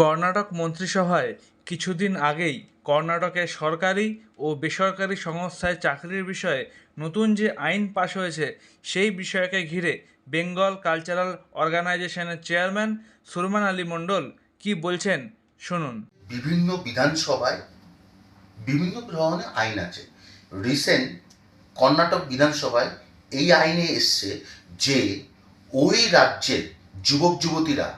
কর্ণাটক মন্ত্রিসভায় কিছুদিন আগেই কর্ণাটকের সরকারি ও বেসরকারি সংস্থায় চাকরির বিষয়ে নতুন যে আইন পাশ হয়েছে, সেই বিষয়কে ঘিরে বেঙ্গল কালচারাল অর্গানাইজেশনের চেয়ারম্যান সুরমান আলী মণ্ডল কি বলছেন, শুনুন। বিভিন্ন বিধানসভায় বিভিন্ন ধরনের আইন আছে। রিসেন্ট কর্ণাটক বিধানসভায় এই আইনে এসছে যে ওই রাজ্যের যুবক যুবতীরা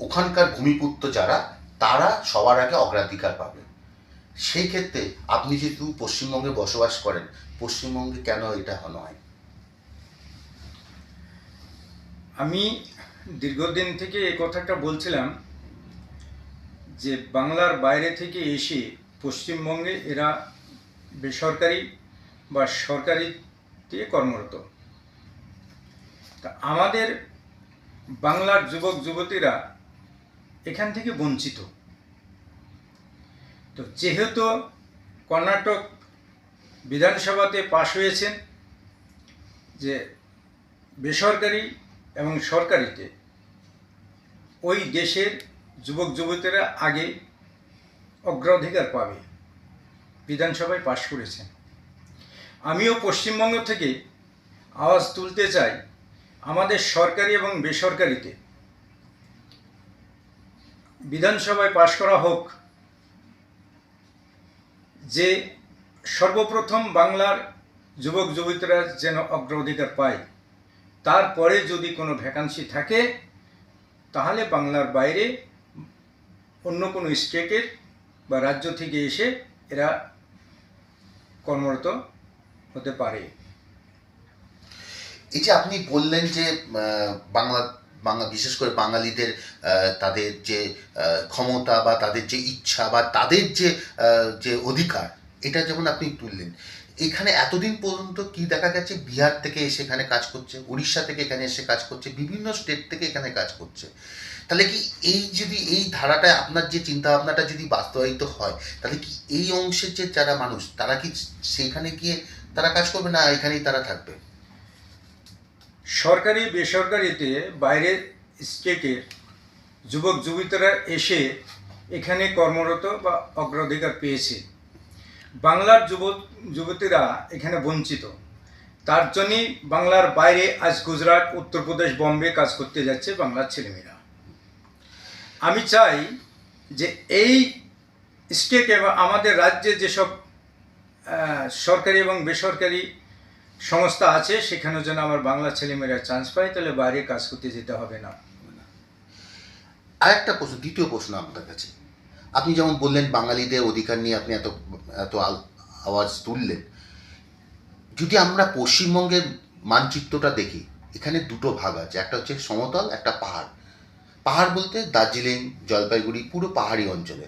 ওখানকার ভূমিপুত্র যারা, তারা সবার আগে অগ্রাধিকার পাবে। সেই ক্ষেত্রে আপনি যেহেতু পশ্চিমবঙ্গে বসবাস করেন, পশ্চিমবঙ্গে কেন এটা নয়? আমি দীর্ঘদিন থেকে এই কথাটা বলছিলাম যে, বাংলার বাইরে থেকে এসে পশ্চিমবঙ্গে এরা বেসরকারি বা সরকারিতে কর্মরত। তা আমাদের বাংলার যুবক যুবতীরা এখান থেকে বঞ্চিত। তো যেহেতু কর্ণাটক বিধানসভাতে পাশ হয়েছেন, যে বেসরকারি এবং সরকারিতে ওই দেশের যুবক যুবতীরা আগে অগ্রাধিকার পাবে, বিধানসভায় পাশ করেছেন। আমিও পশ্চিমবঙ্গ থেকে আওয়াজ তুলতে চাই, আমাদের সরকারি এবং বেসরকারিতে বিধানসভায় পাশ করা হোক, যে সর্বপ্রথম বাংলার যুবক যুবতীরা যেন অগ্রাধিকার পায়, তারপরে যদি কোনো ভ্যাকান্সি থাকে, তাহলে বাংলার বাইরে অন্য কোনো স্টেটের বা রাজ্য থেকে এসে এরা কর্মরত হতে পারে। এই যে আপনি বললেন যে বাংলা বাংলা বিশেষ করে বাঙালিদের তাদের যে ক্ষমতা বা তাদের যে ইচ্ছা বা তাদের যে যে অধিকার, এটা যেমন আপনি তুললেন, এখানে এতদিন পর্যন্ত কি দেখা গেছে? বিহার থেকে এসে এখানে কাজ করছে, উড়িষ্যা থেকে এখানে এসে কাজ করছে, বিভিন্ন স্টেট থেকে এখানে কাজ করছে। তাহলে কি এই যদি, এই ধারাটা আপনার যে চিন্তা ভাবনাটা যদি বাস্তবায়িত হয়, তাহলে কি এই অংশের যে যারা মানুষ, তারা কি সেইখানে গিয়ে তারা কাজ করবে না এখানেই তারা থাকবে? সরকারি, বেসরকারিতে বাইরের স্টেটের যুবক, যুবতীরা এসে এখানে কর্মরত বা অগ্রাধিকার পেয়েছে। বাংলার যুবক, যুবতীরা এখানে বঞ্চিত। তার জন্যই বাংলার বাইরে আজ গুজরাট, উত্তরপ্রদেশ, বম্বে কাজ করতে যাচ্ছে বাংলার ছেলেমেয়েরা। আমি চাই যে এই স্টেট এবং আমাদের রাজ্যে যেসব সরকারি এবং বেসরকারি সংস্থা আছে সেখানে যেন আমার বাংলা ছেলেমেয়েরা চান্স পায়, তাহলে বাইরে কাজ করতে যেতে হবে না। আর একটা প্রশ্ন, দ্বিতীয় প্রশ্ন আপনার কাছে। আপনি যেমন বললেন, বাঙালিদের অধিকার নিয়ে আপনি এত এত আওয়াজ তুললেন। যদি আমরা পশ্চিমবঙ্গের মানচিত্রটা দেখি, এখানে দুটো ভাগ আছে। একটা হচ্ছে সমতল, একটা পাহাড়। পাহাড় বলতে দার্জিলিং, জলপাইগুড়ি, পুরো পাহাড়ি অঞ্চলে।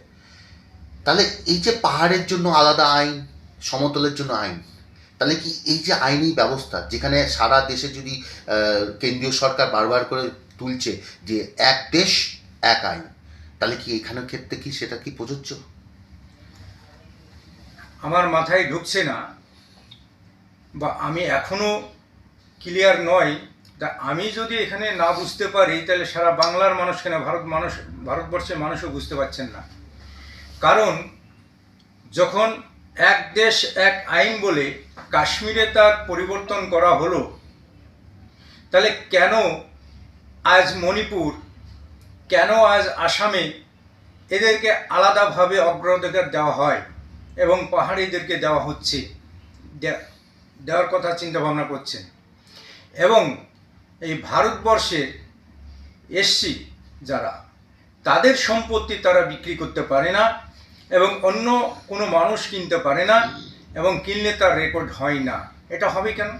তাহলে এই যে পাহাড়ের জন্য আলাদা আইন, সমতলের জন্য আইন তাহলে কি এই যে আইনি ব্যবস্থা, যেখানে সারা দেশে যদি কেন্দ্রীয় সরকার বারবার করে তুলছে যে এক দেশ, এক আইন, তাহলে কি এখানের ক্ষেত্রে কি সেটা কি প্রযোজ্য? আমার মাথায় ঢুকছে না, বা আমি এখনও ক্লিয়ার নয় তা আমি যদি এখানে না বুঝতে পারি, তাহলে সারা বাংলার মানুষ কেন ভারত মানুষ, ভারতবর্ষের মানুষও বুঝতে পারছেন না। কারণ, যখন এক দেশ, এক আইন বলে কাশ্মীরে তার পরিবর্তন করা হলো। তাহলে কেন আজ মণিপুর, কেন আজ আসামে এদেরকে আলাদাভাবে অগ্রাধিকার দেওয়া হয় এবং পাহাড়িদেরকে দেওয়া হচ্ছে? দেওয়ার কথা চিন্তা ভাবনা করছেন। এবং এই ভারতবর্ষের এসসি যারা, তাদের সম্পত্তি তারা বিক্রি করতে পারে না। এবং অন্য কোনো মানুষ কিনতে পারে না এবং কিনলে তার রেকর্ড হয় না। এটা হবে কেন?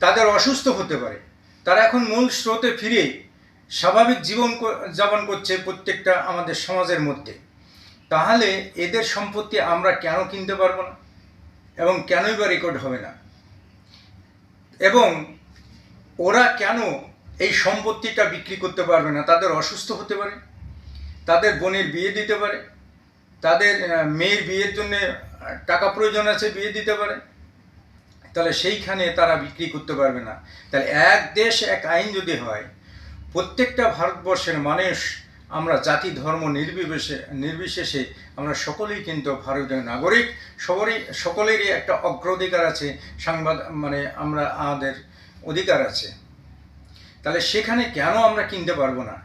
তাদের অসুস্থ হতে পারে। তারা এখন মূল স্রোতে ফিরে স্বাভাবিক জীবন যাপন করছে প্রত্যেকটা আমাদের সমাজের মধ্যে। তাহলে এদের সম্পত্তি আমরা কেন কিনতে পারব না? এবং কেনই বা রেকর্ড হবে না? এবং ওরা কেন এই সম্পত্তিটা বিক্রি করতে পারবে না? তাদের অসুস্থ হতে পারে। তাদের বোনের বিয়ে দিতে পারে। তাদের মেয়ের বিয়ের জন্য টাকা প্রয়োজন আছে, বিয়ে দিতে পারে। তাহলে সেইখানে তারা বিক্রি করতে পারবে না। তাহলে এক দেশ, এক আইন যদি হয়, প্রত্যেকটা ভারতবর্ষের মানুষ, আমরা জাতি, ধর্ম নির্বিশেষে নির্বিশেষে আমরা সকলেই কিন্তু ভারতীয় নাগরিক। সবারই, সকলেরই একটা অগ্রাধিকার আছে, সাংবাদ মানে আমরা আমাদের অধিকার আছে। তাহলে সেখানে কেন আমরা কিনতে পারব না?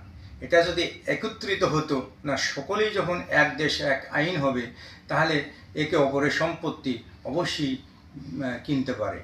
এটা যদি একত্রিত হতো, না, সকলেই যখন এক দেশ, এক আইন হবে, তাহলে একে অপরের সম্পত্তি অবশ্যই কিনতে পারে।